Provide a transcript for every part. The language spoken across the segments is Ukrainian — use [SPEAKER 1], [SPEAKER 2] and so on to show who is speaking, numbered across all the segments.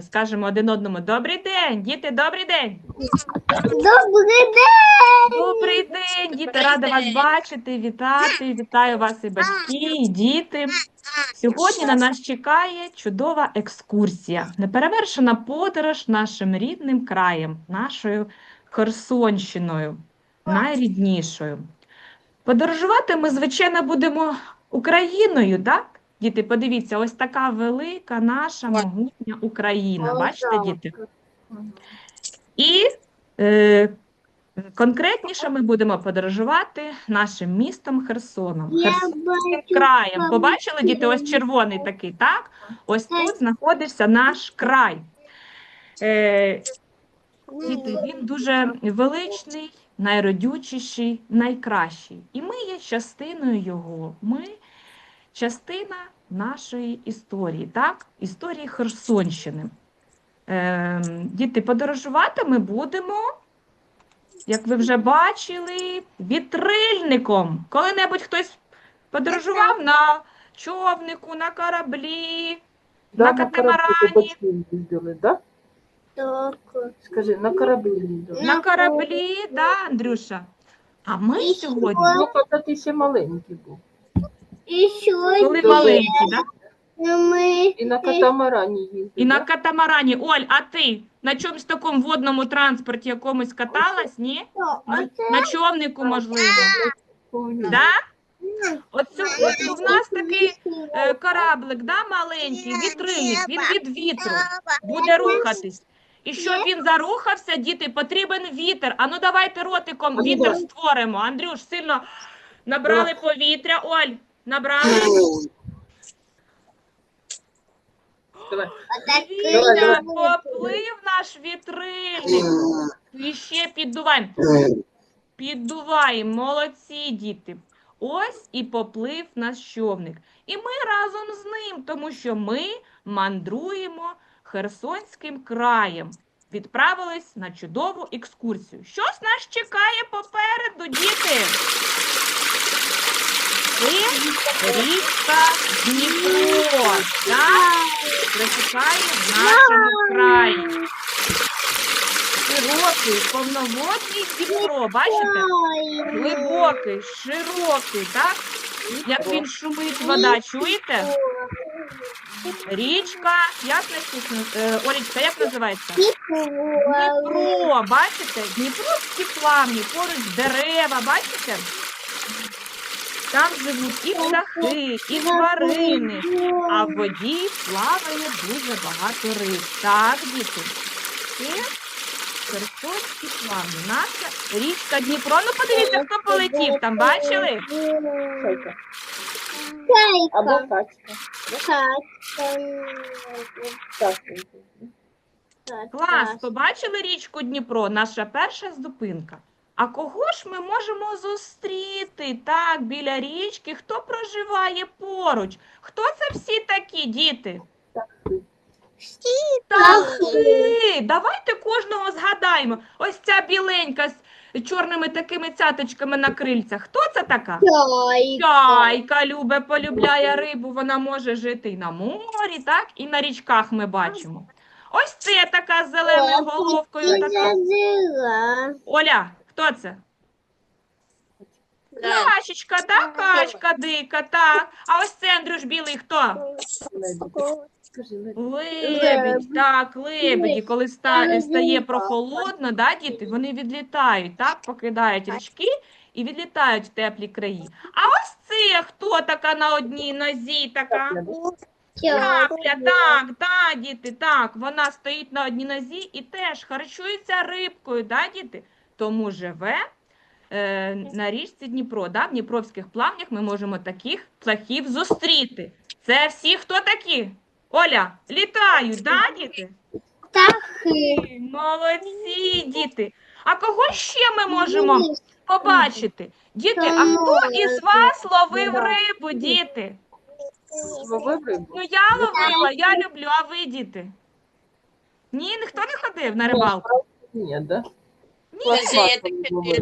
[SPEAKER 1] Скажемо один одному добрий день, діти, добрий день.
[SPEAKER 2] Добрий день!
[SPEAKER 1] Добрий день, діти, рада вас бачити, вітати. Вітаю вас і батьки, і діти. Сьогодні на нас чекає чудова екскурсія, неперевершена подорож нашим рідним краєм, нашою Херсонщиною, найріднішою. Подорожувати ми, звичайно, будемо Україною, так? Діти, подивіться, ось така велика наша могутня Україна. Бачите, діти? І е, конкретніше ми будемо подорожувати нашим містом Херсоном. Херсонським краєм. Побачили, діти, ось червоний такий, так? Ось тут знаходиться наш край. Е, Діти, він дуже величний, найродючіший, найкращий. І ми є частиною його. Ми частина нашої історії, так? Історії Херсонщини. Е, діти, подорожувати ми будемо, як ви вже бачили, вітрильником. Коли-небудь хтось подорожував на човнику, на кораблі, на катамарані.
[SPEAKER 3] да?
[SPEAKER 2] Так.
[SPEAKER 3] Скажи, на кораблі їздили.
[SPEAKER 1] На кораблі, да, Андрюша? А ми
[SPEAKER 2] І
[SPEAKER 1] сьогодні,
[SPEAKER 3] Ну, коли ти ще маленький був.
[SPEAKER 2] І сьогодні
[SPEAKER 1] коли маленькі, да?
[SPEAKER 2] ми
[SPEAKER 3] І на катамарані їздили.
[SPEAKER 1] і на
[SPEAKER 3] да?
[SPEAKER 1] катамарані. Оль, а ти на чомусь такому водному транспорті якомусь каталась, ні? На, на човнику, можливо. Да? От сьогодні в нас такий е, кораблик, да, маленький, вітрильник, він від вітру буде рухатись. І щоб він зарухався, діти, потрібен вітер. А ну давайте ротиком вітер створимо. Андрюш, сильно набрали повітря. Оль, набрали.
[SPEAKER 3] Давай.
[SPEAKER 1] Поплив наш вітрильник. І ще піддуваємо. Піддуваємо, молодці діти. Ось і поплив наш човник. І ми разом з ним, тому що ми мандруємо Херсонським краєм. Відправились на чудову екскурсію. Що ж нас чекає попереду, діти? Це річка Дніпро. Так? Протікає в нашому краї. Широкий, повноводний Дніпро, бачите? Глибокий, широкий, так? Як він шумить вода, чуєте? Річка, як написано, е, як називається? Дніпро, бачите? Дніпровські плавні, поруч дерева, бачите? Там живуть і птахи, і тварини, а в воді плаває дуже багато риб. Так, діти. Це Херсонські плавні. Наша річка Дніпро. Ну подивіться, хто полетів там, бачили?
[SPEAKER 3] Або качка.
[SPEAKER 2] Качка.
[SPEAKER 1] Клас, побачили річку Дніпро, наша перша зупинка. А кого ж ми можемо зустріти так біля річки? Хто проживає поруч? Хто це всі такі діти? Птахи! Давайте кожного згадаємо. Ось ця біленька з чорними такими цяточками на крильцях. Хто це така?
[SPEAKER 2] Чайка.
[SPEAKER 1] Чайка любе, полюбляє рибу, вона може жити і на морі, так? І на річках ми бачимо. Ось це така з зеленою головкою. Така. Оля, хто це? Качечка, так, качка дика, так. А ось це Андрюш білий хто?
[SPEAKER 3] Лебідь.
[SPEAKER 1] Так, лебеді, коли ста- стає прохолодно, да, діти, вони відлітають, так, покидають річки і відлітають в теплі краї. А ось це хто така на одній нозі, така? Крапля, так, так, діти, так, вона стоїть на одній нозі і теж харчується рибкою, да, діти? Тому живе е, на річці Дніпро, да, в Дніпровських плавнях ми можемо таких птахів зустріти. Це всі хто такі? Оля, літають, да, діти?
[SPEAKER 2] Птахи.
[SPEAKER 1] Молодці, діти. А кого ще ми можемо побачити? Діти, а хто із вас ловив рибу, діти?
[SPEAKER 3] Ловив рибу?
[SPEAKER 1] Ну я ловила, я люблю, а ви, діти? Ні, ніхто не ходив на рибалку.
[SPEAKER 3] Ні, да?
[SPEAKER 1] Ні.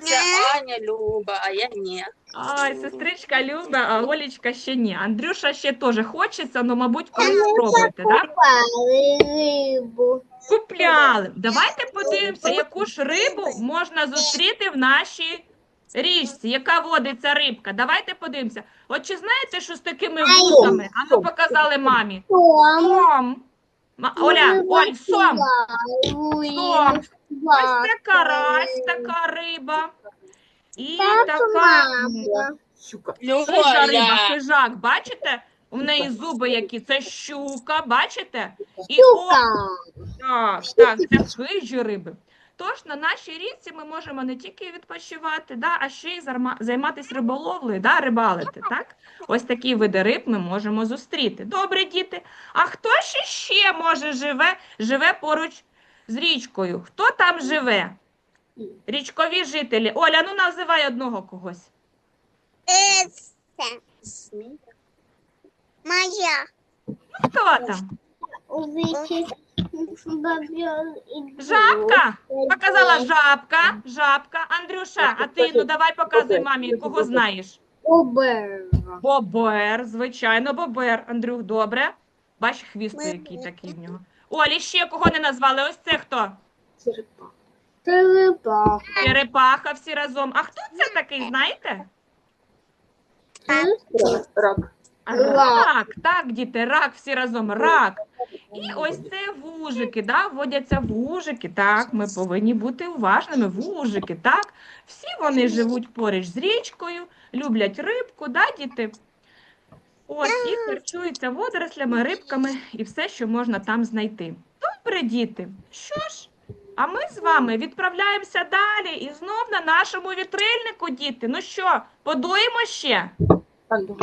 [SPEAKER 3] Це Аня Люба, а я ні.
[SPEAKER 1] Ай, сестричка Люба, а Олічка ще ні. Андрюша ще теж хочеться, але, мабуть, колись спробуйте, так?
[SPEAKER 2] Купали рибу.
[SPEAKER 1] Купляли. Давайте подивимося, яку ж рибу можна зустріти в нашій річці, яка водиться рибка. Давайте подивимося. От чи знаєте, що з такими вусами? А ну показали мамі.
[SPEAKER 2] Сом.
[SPEAKER 1] Сом. Ма- Оля, Оль, сом. Сом. Ось це карась, така риба. І така
[SPEAKER 3] Щука.
[SPEAKER 1] хижа риба, хижак. Бачите? У неї зуби які. Це щука, бачите? І. Так, так, це хижі риби. Тож на нашій річці ми можемо не тільки відпочивати, да, а ще й зарма- займатися риболовлею, да, рибалити. Так? Ось такі види риб ми можемо зустріти. Добре, діти. А хто ще ще може живе, живе поруч з річкою? Хто там живе? Річкові жителі. Оля, ну називай одного когось.
[SPEAKER 2] Моя.
[SPEAKER 1] Хто там? Жабка? Показала жабка, жабка. Андрюша, а ти ну давай показуй мамі, кого знаєш.
[SPEAKER 2] Бобер.
[SPEAKER 1] Бобер, звичайно, бобер. Андрюх, добре. Бач, хвіст який такий в нього. Олі, ще кого не назвали? Ось це хто?
[SPEAKER 3] Черепаха.
[SPEAKER 2] Черепаха.
[SPEAKER 1] Черепаха всі разом. А хто це такий, знаєте?
[SPEAKER 3] Рак. Рак.
[SPEAKER 1] Так, діти, рак всі разом, рак. І ось це вужики, да, водяться вужики, так, ми повинні бути уважними, вужики, так. Всі вони живуть поруч з річкою, люблять рибку, да, діти? Ось, і харчуються водорослями, рибками і все, що можна там знайти. Добре, діти, що ж? А ми з вами відправляємося далі і знов на нашому вітрильнику, діти. Ну що, подуємо ще? Ну,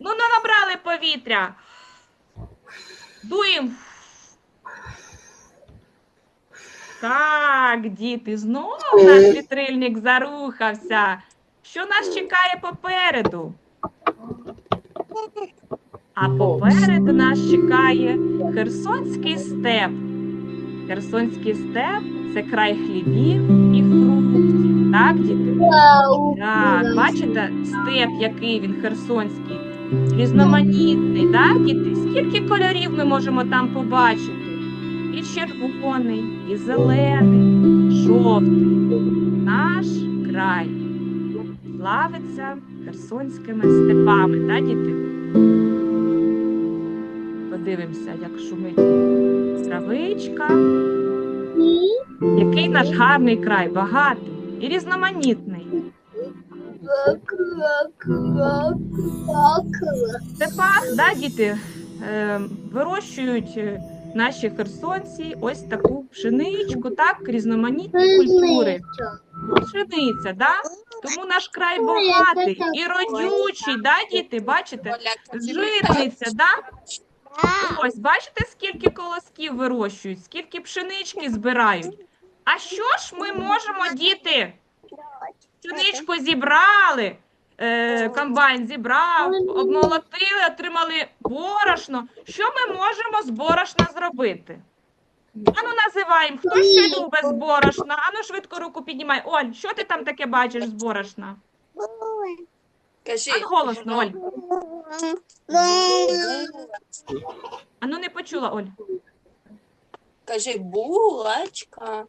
[SPEAKER 1] ну набрали повітря. Дуємо. Так, діти, знову наш вітрильник зарухався. Що нас чекає попереду? А попереду нас чекає Херсонський степ. Херсонський степ це край хлібів і фруктів. Так, діти? Так, бачите, степ, який він херсонський, різноманітний, так, діти? Скільки кольорів ми можемо там побачити? І червоний, і зелений, жовтий. Наш край славиться херсонськими степами, так, діти? Подивимося, як шумить травичка. Який наш гарний край, багатий і різноманітний. Степах, да, діти, е, вирощують е, наші херсонці ось таку пшеничку, так, різноманітні культури. Пшениця, да? Тому наш край
[SPEAKER 2] це
[SPEAKER 1] і родючий, да, діти, бачите? Житниця, да? Ось, бачите, скільки колосків вирощують, скільки пшенички збирають. А що ж ми можемо, діти? Пшеничку зібрали, е, комбайн зібрав, обмолотили, отримали борошно. Що ми можемо з борошна зробити? Ану називаємо, хто ще любить з борошна? Ану швидко руку піднімай. Оль, що ти там таке бачиш з борошна?
[SPEAKER 3] Кажи.
[SPEAKER 1] Ану голосно, Оль. Ану не почула, Оль.
[SPEAKER 3] Кажи булочка.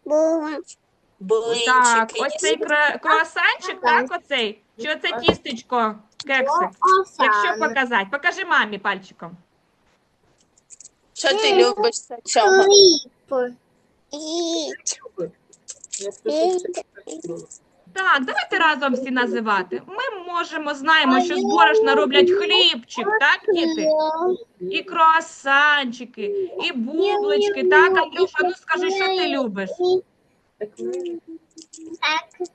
[SPEAKER 3] Блинчики.
[SPEAKER 1] Так, ось цей кра- круасанчик, так, оцей. Чи оце тістечко, кексик? Якщо показати, покажи мамі пальчиком.
[SPEAKER 3] Що ти любиш з чого? Я скажу, що це було.
[SPEAKER 1] Так, давайте разом всі називати. Ми можемо, знаємо, що з борошна роблять хлібчик, так, діти? І круасанчики, і бублички, так, Андрюша, ну скажи, що ти любиш?
[SPEAKER 3] Так.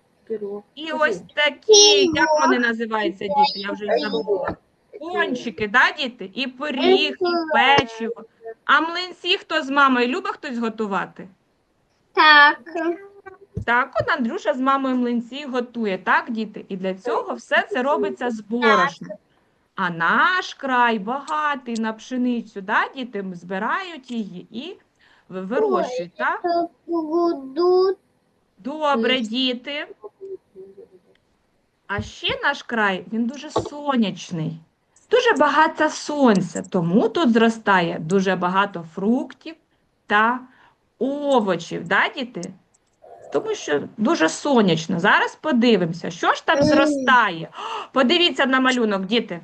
[SPEAKER 1] І ось такі, як вони називаються, діти? Я вже забула. Пончики, да, діти? І пиріг, і печиво. А млинці хто з мамою любить хтось готувати?
[SPEAKER 2] Так.
[SPEAKER 1] Так, от Андрюша з мамою млинці готує, так, діти? І для цього все це робиться з борошна. А наш край багатий на пшеницю, да, діти збирають її і вирощують, так? Добре, діти. А ще наш край, він дуже сонячний. Дуже багато сонця, тому тут зростає дуже багато фруктів та овочів, да, діти? Тому що дуже сонячно. Зараз подивимося, що ж там зростає. Подивіться на малюнок, діти.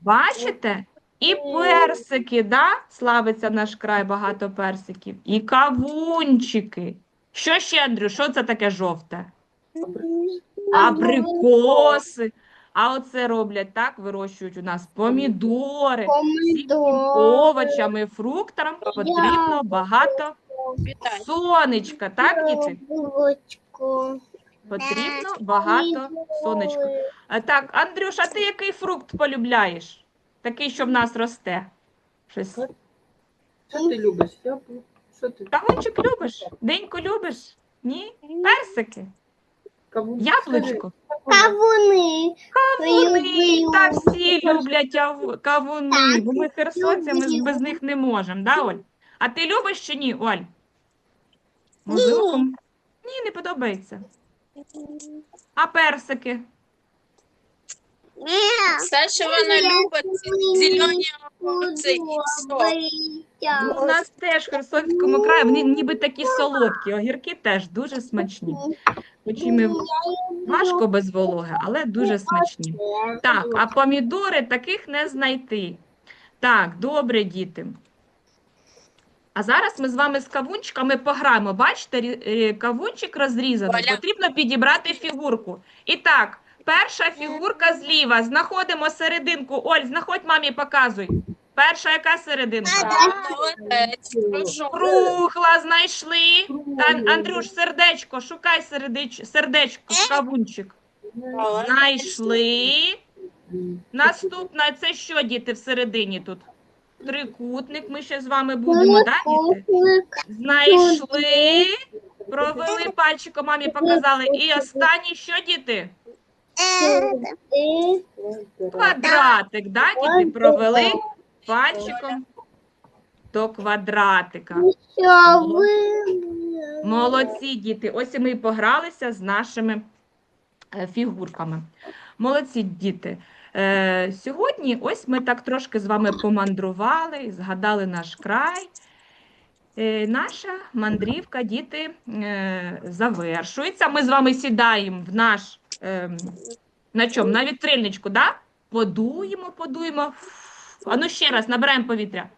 [SPEAKER 1] Бачите? І персики, да? Славиться наш край, багато персиків. І кавунчики. Що ще, Андрю? Що це таке жовте? Абрикоси. А оце роблять так, вирощують у нас помідори. Всім овочам і фруктам потрібно багато сонечка, так, діти? Потрібно багато сонечка. А, так, Андрюш, а ти який фрукт полюбляєш? Такий, що в нас росте. Щось.
[SPEAKER 4] Що ти любиш? Що ти?
[SPEAKER 1] Кавунчик любиш? Деньку любиш? Ні? Персики? Яблучко?
[SPEAKER 2] Кавуни.
[SPEAKER 1] Кавуни, та всі люблять кавуни, бо ми херсонці, ми без них не можемо, да, Оль? А ти любиш чи ні, Оль? Можливо, кому- Ні, не подобається. А персики?
[SPEAKER 3] Все, що вона любить, ці зелені огурці і все.
[SPEAKER 1] Ну, У нас теж в Херсонському краї, вони ніби такі солодкі, огірки теж дуже смачні. Хоч і ми важко без вологи, але дуже смачні. Так, а помідори таких не знайти. Так, добре, діти. А зараз ми з вами з кавунчиками пограємо. Бачите, е, кавунчик розрізаний.
[SPEAKER 3] Оля.
[SPEAKER 1] Потрібно підібрати фігурку. І так, перша фігурка зліва. Знаходимо серединку. Оль, знаходь мамі, показуй. Перша яка серединка? Кругла знайшли. Та, Андрюш, сердечко, шукай сердеч... сердечко, кавунчик.
[SPEAKER 3] Молодець.
[SPEAKER 1] Знайшли. Наступна, це що, діти, всередині тут? Трикутник, ми ще з вами будемо, да, діти? Знайшли, провели пальчиком, мамі показали. І останнє, що, діти? Квадратик, да, діти? Провели пальчиком до квадратика. Молодці, діти. Ось ми і погралися з нашими е, фігурками. Молодці, діти. Е, сьогодні ось ми так трошки з вами помандрували, згадали наш край. Е, наша мандрівка, діти, е, завершується. Ми з вами сідаємо в наш е, на чому? На вітрильничку, да? Подуємо, подуємо. А ну ще раз набираємо повітря.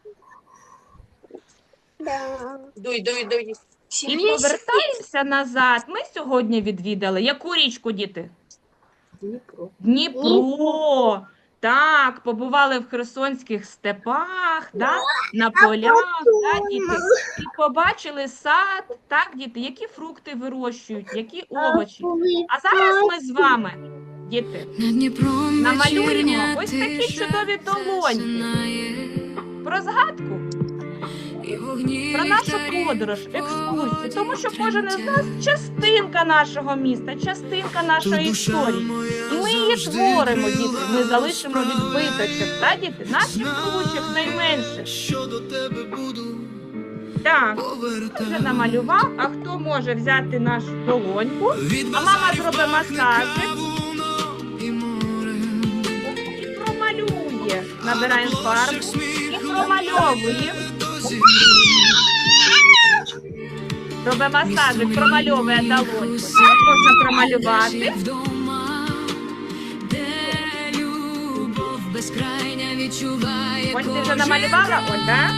[SPEAKER 3] Дуй, дуй, дуй.
[SPEAKER 1] І повертаємося назад. Ми сьогодні відвідали яку річку, діти?
[SPEAKER 4] Дніпро.
[SPEAKER 1] Дніпро. Так, побували в херсонських степах, да? на полях, да, діти? І побачили сад, так, діти, які фрукти вирощують, які овочі. А зараз ми з вами, діти, намалюємо ось такі чудові долоньки. Про згадку, про нашу подорож, екскурсію, тому що кожен із нас частинка нашого міста, частинка нашої історії. І ми її творимо, діти. Ми залишимо відбиточок, та діти? Наших ручок найменше.
[SPEAKER 5] Що до тебе буду
[SPEAKER 1] Так, вже намалював. А хто може взяти нашу долоньку? А мама зробить масажик Набираємо фарбу і промальовуємо. Робить масажик, промальовує долоньку. Так можна промалювати. Ось ти вже намалювала, Оль, так?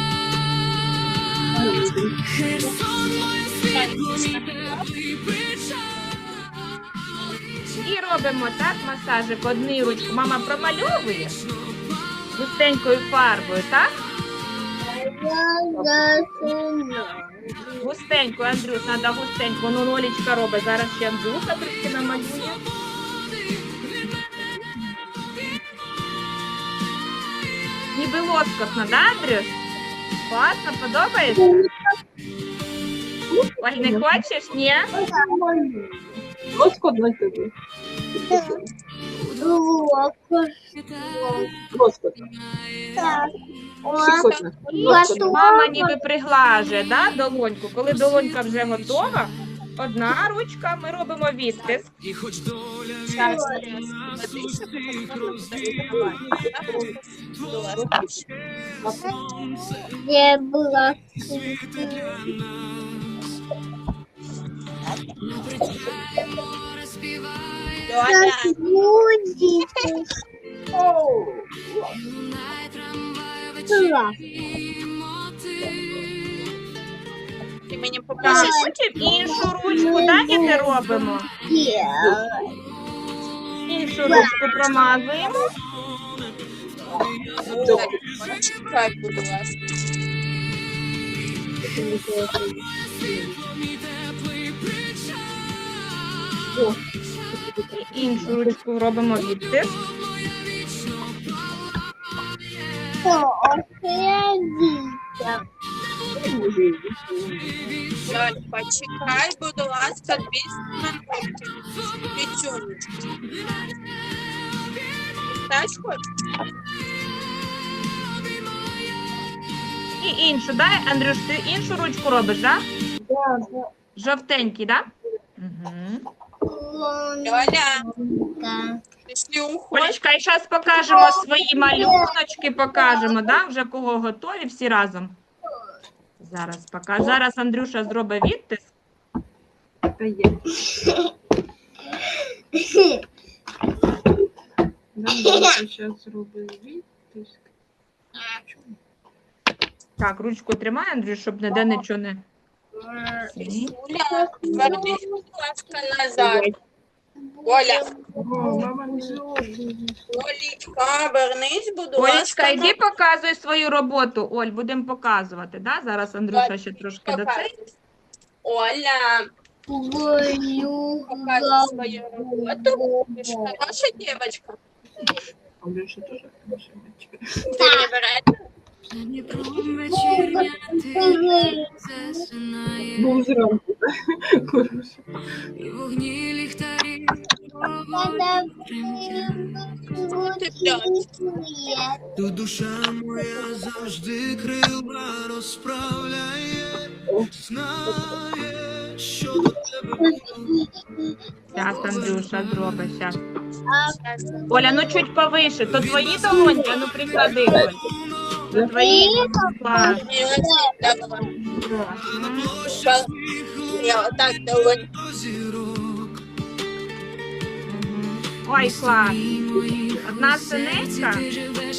[SPEAKER 1] І робимо так масажик одну ручку. Мама промальовує густенькою фарбою, так? Густенько, Андрюш, треба густенько. Ну, Нолічка робить. Зараз ще Андрюша трішки намалює. Ніби лоскотно, да, Андрюш? Класно, подобається? Оль, не хочеш? Ні?
[SPEAKER 4] Лоскот на тебе. Лоскот. Щекотно.
[SPEAKER 1] І Мама ніби приглажує, да, долоньку. Коли долонька вже готова, одна ручка, ми робимо відтиск.
[SPEAKER 5] І хоч доля
[SPEAKER 3] Зараз
[SPEAKER 5] від
[SPEAKER 3] ти мені
[SPEAKER 1] Так,
[SPEAKER 3] покажеш.
[SPEAKER 1] потім іншу ручку, так, діти робимо. Іншу ручку промазуємо.
[SPEAKER 3] Чекай, будь ласка.
[SPEAKER 1] І іншу ручку робимо відтиск.
[SPEAKER 3] Льоня, почекай, будь ласка, дві минутки. П'ятюнечки. Знаєш, хочеш?
[SPEAKER 1] І іншу, дай, Андрюш, ти іншу ручку робиш, так? Жовтенький, так? Угу.
[SPEAKER 3] Льоня, пішли уходь.
[SPEAKER 1] Олечка, і зараз покажемо свої малюночки, покажемо, да? вже кого готові всі разом. Зараз покажу. Зараз Андрюша зробить відтиск.
[SPEAKER 4] Та є. Зараз зробить відтиск.
[SPEAKER 1] Так, ручку тримай, Андрюш, щоб ніде нічого не.
[SPEAKER 3] Юля, вернись, будь ласка, назад. Оля, Олічка, вернись, будь
[SPEAKER 1] Олечка,
[SPEAKER 3] ласка.
[SPEAKER 1] йди показуй свою роботу. Оль, будемо показувати. Да? Зараз Андрюша ще трошки до цей.
[SPEAKER 3] Оля,
[SPEAKER 2] Твою
[SPEAKER 3] показуй свою роботу. Ти ж хороша дівчинка.
[SPEAKER 4] Андрюша теж хороша дівчинка.
[SPEAKER 3] Ти не береш?
[SPEAKER 6] Дніпром вечірня ти засинає,
[SPEAKER 4] Був зранку.
[SPEAKER 6] І вогні ліхтарі
[SPEAKER 3] Ти.
[SPEAKER 5] Тут душа моя завжди крила розправляє, знає, що до тебе
[SPEAKER 1] Зараз Андрюша зробить. Оля, ну чуть повише. То твої долоньки, а ну приклади. Оль.
[SPEAKER 3] Я доволі.
[SPEAKER 5] зірок.
[SPEAKER 1] Ой, клас. Одна синенька,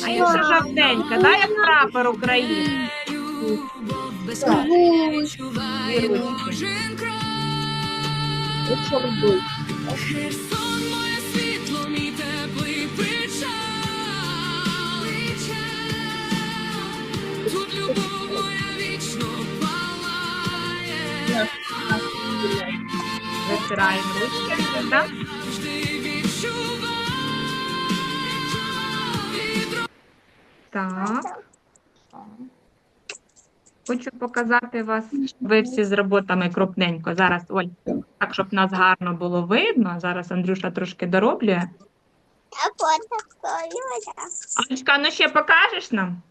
[SPEAKER 1] а інша жовтенька, да, як прапор України.
[SPEAKER 6] Херсон,
[SPEAKER 1] Витираємо ручки. Да? Так. Хочу показати вас, ви всі з роботами крупненько. Зараз, Оль, так, щоб нас гарно було видно. Зараз Андрюша трошки дороблює. Олечка, ну ще покажеш нам,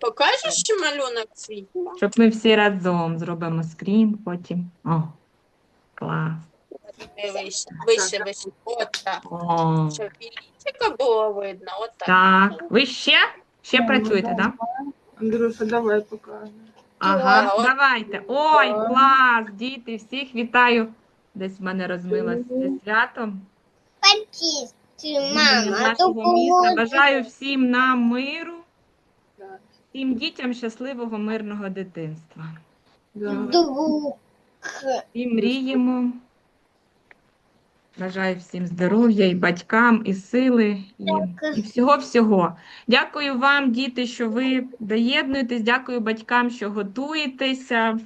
[SPEAKER 3] Покажеш ще малюнок свій?
[SPEAKER 1] щоб ми всі разом зробимо скрін потім. О, клас.
[SPEAKER 3] Вище, вище, вище. От так.
[SPEAKER 1] О,
[SPEAKER 3] Щоб було видно. От так.
[SPEAKER 1] так. Ви ще? Ще працюєте, так? Да?
[SPEAKER 4] Андрюша, давай покажемо.
[SPEAKER 1] Ага,
[SPEAKER 3] О.
[SPEAKER 1] давайте. Ой, клас, діти, всіх вітаю. Десь в мене розмилося зі святом. З
[SPEAKER 2] мама.
[SPEAKER 1] нашого міста. Бажаю всім нам миру. Всім дітям щасливого мирного дитинства.
[SPEAKER 2] Друг.
[SPEAKER 1] І мріємо. Бажаю всім здоров'я і батькам, і сили, і, і всього-всього. Дякую вам, діти, що ви доєднуєтесь. Дякую батькам, що готуєтеся.